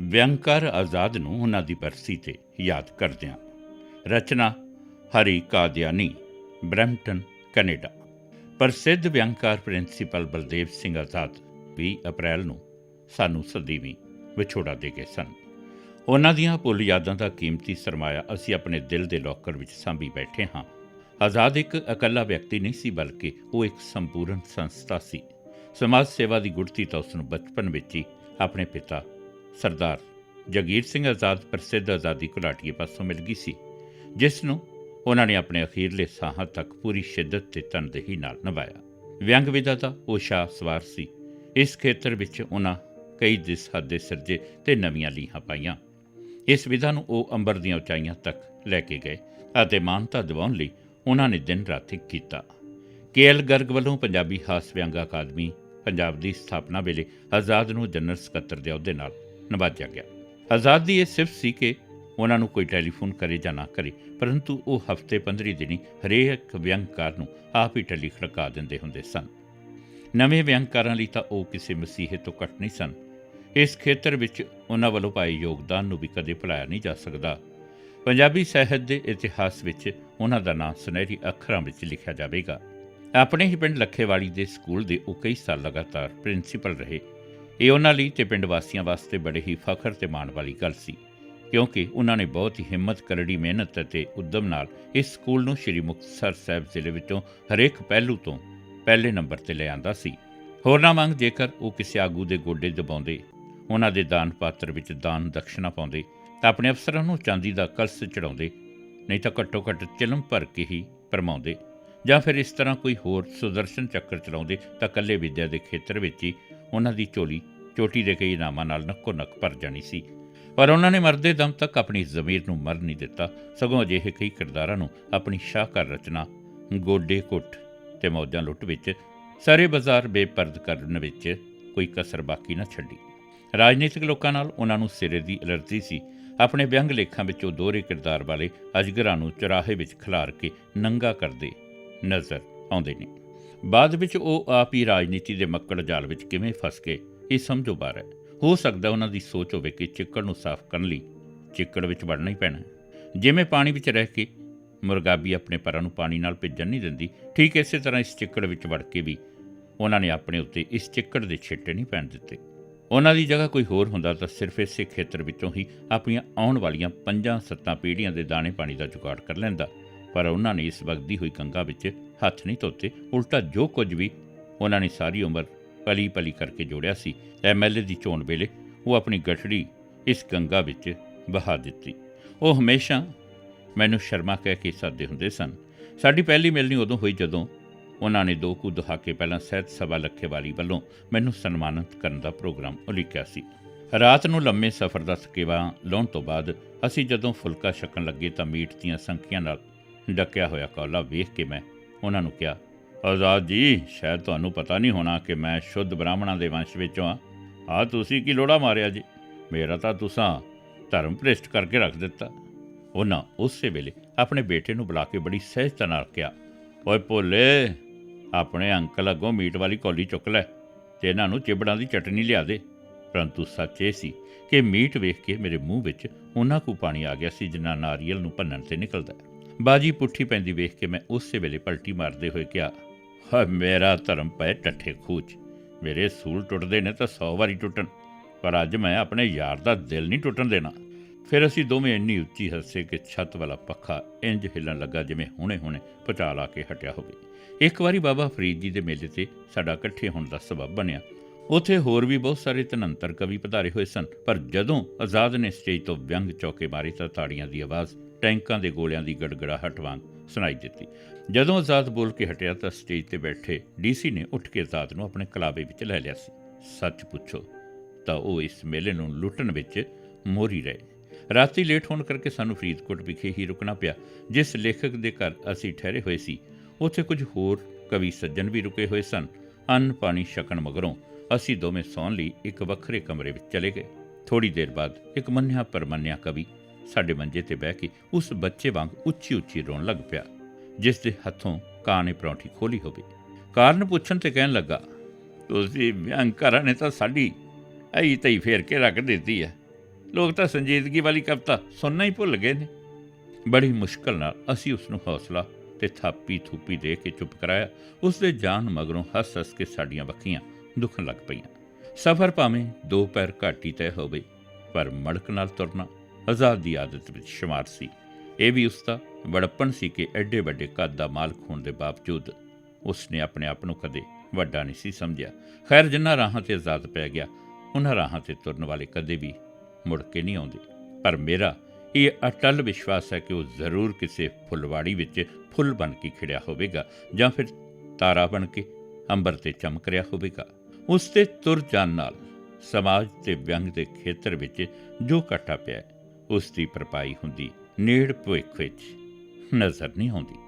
ਵਿਅੰਕਾਰ ਆਜ਼ਾਦ ਨੂੰ ਉਹਨਾਂ ਦੀ ਬਰਸੀ ਤੇ ਯਾਦ ਕਰਦਿਆਂ ਰਚਨਾ ਹਰੀ ਕਾਦਿਆਨੀ, ਬ੍ਰੈਂਪਟਨ, ਕੈਨੇਡਾ। ਪ੍ਰਸਿੱਧ ਵਿਅੰਕਾਰ ਪ੍ਰਿੰਸੀਪਲ ਬਲਦੇਵ ਸਿੰਘ ਆਜ਼ਾਦ 20 ਅਪ੍ਰੈਲ ਨੂੰ ਸਾਨੂੰ ਸਦੀਵੀਂ ਵਿਛੋੜਾ ਦੇ ਗਏ ਸਨ। ਉਹਨਾਂ ਦੀਆਂ ਪੁੱਲ ਯਾਦਾਂ ਦਾ ਕੀਮਤੀ ਸਰਮਾਇਆ ਅਸੀਂ ਆਪਣੇ ਦਿਲ ਦੇ ਲੋਕਰ ਵਿੱਚ ਸਾਂਭੀ ਬੈਠੇ ਹਾਂ। ਆਜ਼ਾਦ ਇੱਕ ਇਕੱਲਾ ਵਿਅਕਤੀ ਨਹੀਂ ਸੀ, ਬਲਕਿ ਉਹ ਇੱਕ ਸੰਪੂਰਨ ਸੰਸਥਾ ਸੀ। ਸਮਾਜ ਸੇਵਾ ਦੀ ਗੁੜਤੀ ਤਾਂ ਉਸ ਨੂੰ ਬਚਪਨ ਵਿੱਚ ਹੀ ਆਪਣੇ ਪਿਤਾ ਸਰਦਾਰ ਜਗੀਰ ਸਿੰਘ ਆਜ਼ਾਦ ਪ੍ਰਸਿੱਧ ਆਜ਼ਾਦੀ ਘੁਲਾਟੀਏ ਪਾਸੋਂ ਮਿਲ ਗਈ ਸੀ, ਜਿਸ ਨੂੰ ਉਹਨਾਂ ਨੇ ਆਪਣੇ ਅਖੀਰਲੇ ਸਾਹਾਂ ਤੱਕ ਪੂਰੀ ਸ਼ਿੱਦਤ ਤੇ ਤਨਦੇਹੀ ਨਾਲ ਨਿਭਾਇਆ। ਵਿਅੰਗ ਵਿਦਾ ਦਾ ਉਹ ਸ਼ਾਹ ਸਵਾਰ ਸੀ। ਇਸ ਖੇਤਰ ਵਿੱਚ ਉਹਨਾਂ ਕਈ ਦਿਸ ਹੱਦੇ ਸਿਰਜੇ ਤੇ ਨਵੀਆਂ ਲੀਹਾਂ ਪਾਈਆਂ। ਇਸ ਵਿਧਾ ਨੂੰ ਉਹ ਅੰਬਰ ਦੀਆਂ ਉਚਾਈਆਂ ਤੱਕ ਲੈ ਕੇ ਗਏ ਅਤੇ ਮਾਨਤਾ ਦਿਵਾਉਣ ਲਈ ਉਹਨਾਂ ਨੇ ਦਿਨ ਰਾਤ ਇੱਕ ਕੀਤਾ। ਕੇਐਲ ਗਰਗ ਵੱਲੋਂ ਪੰਜਾਬੀ ਹਾਸ ਵਿਅੰਗ ਅਕਾਦਮੀ ਪੰਜਾਬ ਦੀ ਸਥਾਪਨਾ ਵੇਲੇ ਆਜ਼ਾਦ ਨੂੰ ਜਨਰਲ ਸਕੱਤਰ ਦੇ ਅਹੁਦੇ ਨਾਲ ਨਵਾਜਿਆ ਗਿਆ। ਆਜ਼ਾਦ ਦੀ ਇਹ ਸਿਫਤ ਸੀ ਕਿ ਉਹਨਾਂ ਨੂੰ ਕੋਈ ਟੈਲੀਫੋਨ ਕਰੇ ਜਾਂ ਨਾ ਕਰੇ, ਪਰੰਤੂ ਉਹ ਹਫ਼ਤੇ 15 ਦਿਨੀ ਹਰੇਕ ਵਿਅੰਗਕਾਰ ਨੂੰ ਆਪ ਹੀ ਟੈਲੀ ਖੜਕਾ ਦਿੰਦੇ ਹੁੰਦੇ ਸਨ। ਨਵੇਂ ਵਿਅੰਗਕਾਰਾਂ ਲਈ ਤਾਂ ਉਹ ਕਿਸੇ ਮਸੀਹੇ ਤੋਂ ਘੱਟ ਨਹੀਂ ਸਨ। ਇਸ ਖੇਤਰ ਵਿੱਚ ਉਹਨਾਂ ਵੱਲੋਂ ਪਾਏ ਯੋਗਦਾਨ ਨੂੰ ਵੀ ਕਦੇ ਭੁਲਾਇਆ ਨਹੀਂ ਜਾ ਸਕਦਾ। ਪੰਜਾਬੀ ਸਾਹਿਤ ਦੇ ਇਤਿਹਾਸ ਵਿੱਚ ਉਹਨਾਂ ਦਾ ਨਾਮ ਸੁਨਹਿਰੀ ਅੱਖਰਾਂ ਵਿੱਚ ਲਿਖਿਆ ਜਾਵੇਗਾ। ਆਪਣੇ ਹੀ ਪਿੰਡ ਲੱਖੇਵਾਲੀ ਦੇ ਸਕੂਲ ਦੇ ਉਹ ਕਈ ਸਾਲ ਲਗਾਤਾਰ ਪ੍ਰਿੰਸੀਪਲ ਰਹੇ। ਇਹ ਉਹਨਾਂ ਲਈ ਤੇ ਪਿੰਡ ਵਾਸੀਆਂ ਵਾਸਤੇ ਬੜੇ ਹੀ ਫਖਰ ਤੇ ਮਾਣ ਵਾਲੀ ਗੱਲ ਸੀ, ਕਿਉਂਕਿ ਉਹਨਾਂ ਨੇ ਬਹੁਤ ਹੀ ਹਿੰਮਤ, ਕਰੜੀ ਮਿਹਨਤ ਅਤੇ ਉਦਮ ਨਾਲ ਇਸ ਸਕੂਲ ਨੂੰ ਸ੍ਰੀ ਮੁਕਤਸਰ ਸਾਹਿਬ ਜ਼ਿਲ੍ਹੇ ਵਿੱਚੋਂ ਹਰੇਕ ਪਹਿਲੂ ਤੋਂ ਪਹਿਲੇ ਨੰਬਰ ਤੇ ਲੈ ਆਂਦਾ ਸੀ। ਹੋਰਨਾਂ ਵਾਂਗ ਜੇਕਰ ਉਹ ਕਿਸੇ ਆਗੂ ਦੇ ਗੋਡੇ ਦਬਾਉਂਦੇ, ਉਹਨਾਂ ਦੇ ਦਾਨ ਪਾਤਰ ਵਿੱਚ ਦਾਨ ਦਕਸ਼ਨਾ ਪਾਉਂਦੇ, ਤਾਂ ਆਪਣੇ ਅਫਸਰਾਂ ਨੂੰ ਚਾਂਦੀ ਦਾ ਕਲਸ ਚੜਾਉਂਦੇ ਨਹੀਂ ਤਾਂ ਘੱਟੋ ਘੱਟ ਚਿਲਮ ਭਰ ਕੇ ਹੀ ਪਰਮਾਉਂਦੇ ਜਾਂ ਫਿਰ ਇਸ ਤਰ੍ਹਾਂ ਕੋਈ ਹੋਰ ਸੁਦਰਸ਼ਨ ਚੱਕਰ ਚਲਾਉਂਦੇ ਤਾਂ ਕੱਲੇ ਵਿਦਿਆ ਦੇ ਖੇਤਰ ਵਿੱਚ ਹੀ ਉਹਨਾਂ ਦੀ ਝੋਲੀ ਚੋਟੀ ਦੇ ਕਈ ਨਾਮਾਂ ਨਾਲ ਨੱਕੋ ਨੱਕ ਭਰ ਜਾਣੀ ਸੀ। ਪਰ ਉਹਨਾਂ ਨੇ ਮਰਦੇ ਦਮ ਤੱਕ ਆਪਣੀ ਜ਼ਮੀਰ ਨੂੰ ਮਰ ਨਹੀਂ ਦਿੱਤਾ। ਸਗੋਂ ਅਜਿਹੇ ਕਈ ਕਿਰਦਾਰਾਂ ਨੂੰ ਆਪਣੀ ਸ਼ਾਹਕਾਰ ਰਚਨਾ, ਗੋਡੇ ਕੁੱਟ ਤੇ ਮੌਜਾਂ ਲੁੱਟ ਵਿੱਚ ਸਾਰੇ ਬਾਜ਼ਾਰ ਬੇਪਰਦ ਕਰਨ ਵਿੱਚ ਕੋਈ ਕਸਰ ਬਾਕੀ ਨਾ ਛੱਡੀ। ਰਾਜਨੀਤਿਕ ਲੋਕਾਂ ਨਾਲ ਉਹਨਾਂ ਨੂੰ ਸਿਰੇ ਦੀ ਅਲਰਜੀ ਸੀ। ਆਪਣੇ ਵਿਅੰਗ ਲੇਖਾਂ ਵਿੱਚ ਉਹ ਦੋਹਰੇ ਕਿਰਦਾਰ ਵਾਲੇ ਅਜਗਰਾਂ ਨੂੰ ਚਰਾਹੇ ਵਿੱਚ ਖਿਲਾਰ ਕੇ ਨੰਗਾ ਕਰਦੇ ਨਜ਼ਰ ਆਉਂਦੇ ਨੇ। ਬਾਅਦ ਵਿੱਚ ਉਹ ਆਪ ਹੀ ਰਾਜਨੀਤੀ ਦੇ ਮੱਕੜ ਜਾਲ ਵਿੱਚ ਕਿਵੇਂ ਫਸ ਗਏ, ਇਹ ਸਮਝੋ ਬਾਹਰ ਹੈ। ਹੋ ਸਕਦਾ ਉਹਨਾਂ ਦੀ ਸੋਚ ਹੋਵੇ ਕਿ ਚਿੱਕੜ ਨੂੰ ਸਾਫ਼ ਕਰਨ ਲਈ ਚਿੱਕੜ ਵਿੱਚ ਵੜਨਾ ਹੀ ਪੈਣਾ ਜਿਵੇਂ ਪਾਣੀ ਵਿੱਚ ਰਹਿ ਕੇ ਮੁਰਗਾਬੀ ਆਪਣੇ ਪਰਾਂ ਨੂੰ ਪਾਣੀ ਨਾਲ ਭਿੱਜਣ ਨਹੀਂ ਦਿੰਦੀ, ਠੀਕ ਇਸੇ ਤਰ੍ਹਾਂ ਇਸ ਚਿੱਕੜ ਵਿੱਚ ਵੜ ਕੇ ਵੀ ਉਹਨਾਂ ਨੇ ਆਪਣੇ ਉੱਤੇ ਇਸ ਚਿੱਕੜ ਦੇ ਛਿੱਟੇ ਨਹੀਂ ਪੈਣ ਦਿੱਤੇ। ਉਹਨਾਂ ਦੀ ਜਗ੍ਹਾ ਕੋਈ ਹੋਰ ਹੁੰਦਾ ਤਾਂ ਸਿਰਫ ਇਸੇ ਖੇਤਰ ਵਿੱਚੋਂ ਹੀ ਆਪਣੀਆਂ ਆਉਣ ਵਾਲੀਆਂ ਪੰਜਾਂ ਸੱਤਾਂ ਪੀੜ੍ਹੀਆਂ ਦੇ ਦਾਣੇ ਪਾਣੀ ਦਾ ਜੁਗਾੜ ਕਰ ਲੈਂਦਾ। ਪਰ ਉਹਨਾਂ ਨੇ ਇਸ ਵਗਦੀ ਹੋਈ ਗੰਗਾ ਵਿੱਚ ਹੱਥ ਨਹੀਂ ਧੋਤੇ। ਉਲਟਾ ਜੋ ਕੁਝ ਵੀ ਉਹਨਾਂ ਨੇ ਸਾਰੀ ਉਮਰ ਪਲੀ ਪਲੀ ਕਰਕੇ ਜੋੜਿਆ ਸੀ ਐਮਐਲਏ ਦੀ ਚੋਣ ਵੇਲੇ ਉਹ ਆਪਣੀ ਗਠੜੀ ਇਸ ਗੰਗਾ ਵਿੱਚ ਬਹਾ ਦਿੱਤੀ। ਉਹ ਹਮੇਸ਼ਾ ਮੈਨੂੰ ਸ਼ਰਮਾ ਕਹਿ ਕੇ ਸੱਦੇ ਹੁੰਦੇ ਸਨ। ਸਾਡੀ ਪਹਿਲੀ ਮਿਲਣੀ ਉਦੋਂ ਹੋਈ ਜਦੋਂ ਉਹਨਾਂ ਨੇ ਦੋ ਕੁ ਦਹਾਕੇ ਪਹਿਲਾਂ ਸਹਿਤ ਸਭਾ ਲੱਖੇਵਾਲੀ ਵੱਲੋਂ ਮੈਨੂੰ ਸਨਮਾਨਿਤ ਕਰਨ ਦਾ ਪ੍ਰੋਗਰਾਮ ਉਲੀਕਿਆ ਸੀ। ਰਾਤ ਨੂੰ ਲੰਮੇ ਸਫ਼ਰ ਦਾ ਥਕੇਵਾ ਲਾਉਣ ਤੋਂ ਬਾਅਦ ਅਸੀਂ ਜਦੋਂ ਫੁਲਕਾ ਛਕਣ ਲੱਗੇ ਤਾਂ ਮੀਟ ਦੀਆਂ ਸੰਖੀਆਂ ਨਾਲ ਡੱਕਿਆ ਹੋਇਆ ਕੌਲਾ ਵੇਖ ਕੇ ਮੈਂ ਉਹਨਾਂ ਨੂੰ ਕਿਹਾ, ਆਜ਼ਾਦ ਜੀ, ਸ਼ਾਇਦ ਤੁਹਾਨੂੰ ਪਤਾ ਨਹੀਂ ਹੋਣਾ ਕਿ ਮੈਂ ਸ਼ੁੱਧ ਬ੍ਰਾਹਮਣਾਂ ਦੇ ਵੰਸ਼ ਵਿੱਚੋਂ ਆ ਆ ਤੁਸੀਂ ਕੀ ਲੋੜਾ ਮਾਰਿਆ ਜੀ? ਮੇਰਾ ਤਾਂ ਤੁਸਾਂ ਧਰਮ ਭ੍ਰਿਸ਼ਟ ਕਰਕੇ ਰੱਖ ਦਿੱਤਾ। ਉਹਨਾਂ ਉਸੇ ਵੇਲੇ ਆਪਣੇ ਬੇਟੇ ਨੂੰ ਬੁਲਾ ਕੇ ਬੜੀ ਸਹਿਜਤਾ ਨਾਲ ਕਿਹਾ, ਓਏ ਭੋਲੇ, ਆਪਣੇ ਅੰਕਲ ਅੱਗੋਂ ਮੀਟ ਵਾਲੀ ਕੌਲੀ ਚੁੱਕ ਲੈ ਤੇ ਇਹਨਾਂ ਨੂੰ ਚਿਬੜਾਂ ਦੀ ਚਟਨੀ ਲਿਆ ਦੇ। ਪਰੰਤੂ ਸੱਚ ਇਹ ਸੀ ਕਿ ਮੀਟ ਵੇਖ ਕੇ ਮੇਰੇ ਮੂੰਹ ਵਿੱਚ ਉਹਨਾਂ ਕੁ ਪਾਣੀ ਆ ਗਿਆ ਸੀ ਜਿੰਨਾ ਨਾਰੀਅਲ ਨੂੰ ਭੰਨਣ ਤੇ ਨਿਕਲਦਾ ਹੈ। ਬਾਜੀ ਪੁੱਠੀ ਪੈਂਦੀ ਵੇਖ ਕੇ ਮੈਂ ਉਸੇ ਵੇਲੇ ਪਲਟੀ ਮਾਰਦੇ ਹੋਏ ਕਿਹਾ ਹਾ ਮੇਰਾ ਧਰਮ ਪਏ ਟੱਠੇ ਖੂਚ। ਮੇਰੇ ਸੂਲ ਟੁੱਟਦੇ ਨੇ ਤਾਂ 100 ਵਾਰੀ ਟੁੱਟਣ, ਪਰ ਅੱਜ ਮੈਂ ਆਪਣੇ ਯਾਰ ਦਾ ਦਿਲ ਨਹੀਂ ਟੁੱਟਣ ਦੇਣਾ। ਫਿਰ ਅਸੀਂ ਦੋਵੇਂ ਇੰਨੀ ਉੱਚੀ ਹੱਸੇ ਕਿ ਛੱਤ ਵਾਲਾ ਪੱਖਾ ਇੰਜ ਹਿੱਲਣ ਲੱਗਾ ਜਿਵੇਂ ਹੁਣੇ-ਹੁਣੇ ਪਚਾਲ ਆ ਕੇ ਹਟਿਆ ਹੋਵੇ। ਇੱਕ ਵਾਰੀ ਬਾਬਾ ਫਰੀਦ ਜੀ ਦੇ ਮੇਲੇ ਤੇ ਸਾਡਾ ਇਕੱਠੇ ਹੋਣ ਦਾ ਸਬਬ ਬਣਿਆ। ਉੱਥੇ ਹੋਰ ਵੀ ਬਹੁਤ ਸਾਰੇ ਤਨੰਤਰ ਕਵੀ ਪਧਾਰੇ ਹੋਏ ਸਨ, ਪਰ ਜਦੋਂ ਆਜ਼ਾਦ ਨੇ ਸਟੇਜ ਤੋਂ ਵਿਅੰਗ ਚੌਕੇ ਮਾਰੇ ਤਾਂ ਤਾੜੀਆਂ ਦੀ ਆਵਾਜ਼ ਟੈਂਕਾਂ ਦੇ ਗੋਲਿਆਂ ਦੀ ਗੜਗੜਾਹਟ ਵਾਂਗ ਸੁਣਾਈ ਦਿੱਤੀ। ਜਦੋਂ ਆਜ਼ਾਦ ਬੋਲ ਕੇ ਹਟਿਆ ਤਾਂ ਸਟੇਜ ਤੇ ਬੈਠੇ ਡੀਸੀ ਨੇ ਉੱਠ ਕੇ ਆਜ਼ਾਦ ਨੂੰ ਆਪਣੇ ਕਲਾਵੇ ਵਿੱਚ ਲੈ ਲਿਆ ਸੀ। ਸੱਚ ਪੁੱਛੋ ਤਾਂ ਉਹ ਇਸ ਮੇਲੇ ਨੂੰ ਲੁੱਟਣ ਵਿੱਚ ਮੋਰੀ ਰਹੇ। ਰਾਤੀ ਲੇਟ ਹੋਣ ਕਰਕੇ ਸਾਨੂੰ ਫਰੀਦਕੋਟ ਵਿਖੇ ਹੀ ਰੁਕਣਾ ਪਿਆ, ਜਿਸ ਲੇਖਕ ਦੇ ਘਰ ਅਸੀਂ ਠਹਿਰੇ ਹੋਏ ਸੀ। ਉੱਥੇ ਕੁਝ ਹੋਰ ਕਵੀ ਸੱਜਣ ਵੀ ਰੁਕੇ ਹੋਏ ਸਨ। ਅੰਨ ਪਾਣੀ ਛਕਣ ਮਗਰੋਂ ਅਸੀਂ ਦੋਵੇਂ ਸੌਣ ਲਈ ਇੱਕ ਵੱਖਰੇ ਕਮਰੇ ਵਿੱਚ ਚਲੇ ਗਏ। ਥੋੜੀ ਦੇਰ ਬਾਅਦ ਇੱਕ ਮੰਨਿਆ ਪਰਮੰਨਿਆ ਕਵੀ ਸਾਡੇ ਮੰਜੇ ਤੇ ਬਹਿ ਕੇ ਉਸ ਬੱਚੇ ਵਾਂਗ ਉੱਚੀ ਉੱਚੀ ਰੋਣ ਲੱਗ ਪਿਆ, ਜਿਸ ਦੇ ਹੱਥੋਂ ਕਾਂ ਨੇ ਪਰੌਂਠੀ ਖੋਲੀ ਹੋਵੇ। ਕਾਰਨ ਪੁੱਛਣ ਤੇ ਕਹਿਣ ਲੱਗਾ, ਤੁਸੀਂ ਵਿਅੰਕਰਾਂ ਨੇ ਤਾਂ ਸਾਡੀ ਐਈ ਤਈ ਫੇਰ ਕੇ ਰੱਖ ਦਿੱਤੀ ਹੈ ਲੋਕ ਤਾਂ ਸੰਜੀਦਗੀ ਵਾਲੀ ਕਵਿਤਾ ਸੁਣਨਾ ਹੀ ਭੁੱਲ ਗਏ ਨੇ। ਬੜੀ ਮੁਸ਼ਕਲ ਨਾਲ ਅਸੀਂ ਉਸ ਨੂੰ ਹੌਸਲਾ ਤੇ ਥਾਪੀ ਥੂਪੀ ਦੇ ਕੇ ਚੁੱਪ ਕਰਾਇਆ। ਉਸ ਦੇ ਜਾਨ ਮਗਰੋਂ ਹੱਸ-ਹੱਸ ਕੇ ਸਾਡੀਆਂ ਬੱਖੀਆਂ ਦੁਖਣ ਲੱਗ ਪਈਆਂ। ਸਫ਼ਰ ਭਾਵੇਂ ਦੋ ਪੈਰ ਘਾਟੀ ਤੈ ਹੋਵੇ, ਪਰ ਮੜਕ ਨਾਲ ਤੁਰਨਾ ਆਜ਼ਾਦ ਦੀ ਆਦਤ ਵਿੱਚ ਸ਼ੁਮਾਰ ਸੀ। ਇਹ ਵੀ ਉਸ ਦਾ ਬੜਪਣ ਸੀ ਕਿ ਐਡੇ ਵੱਡੇ ਕੱਦ ਦਾ ਮਾਲਕ ਹੋਣ ਦੇ ਬਾਵਜੂਦ ਉਸ ਨੇ ਆਪਣੇ ਆਪ ਨੂੰ ਕਦੇ ਵੱਡਾ ਨਹੀਂ ਸੀ ਸਮਝਿਆ। ਖੈਰ ਜਿੰਨਾ ਰਾਹਾਂ ਤੇ ਆਜ਼ਾਦ ਪੈ ਗਿਆ ਉਹਨਾਂ ਰਾਹਾਂ ਤੇ ਤੁਰਨ ਵਾਲੇ ਕਦੇ ਵੀ ਮੁੜ ਕੇ ਨਹੀਂ ਆਉਂਦੇ। ਪਰ ਮੇਰਾ ਇਹ ਅਟਲ ਵਿਸ਼ਵਾਸ ਹੈ ਕਿ ਉਹ ਜ਼ਰੂਰ ਕਿਸੇ ਫੁੱਲਵਾੜੀ ਵਿੱਚ ਫੁੱਲ ਬਣ ਕੇ ਖਿੜਿਆ ਹੋਵੇਗਾ ਜਾਂ ਫਿਰ ਤਾਰਾ ਬਣ ਕੇ ਅੰਬਰ ਤੇ ਚਮਕ ਰਿਹਾ ਹੋਵੇਗਾ। ਉਸ ਤੇ ਤੁਰ ਜਾਣ ਨਾਲ ਸਮਾਜ ਤੇ ਵਿਅੰਗ ਦੇ ਖੇਤਰ ਵਿੱਚ ਜੋ ਘਾਟਾ ਪਿਆ ਹੈ, ਉਸ ਦੀ ਭਰਪਾਈ ਹੁੰਦੀ ਨੇੜ ਭਵਿੱਖ ਵਿੱਚ ਨਜ਼ਰ ਨਹੀਂ ਆਉਂਦੀ।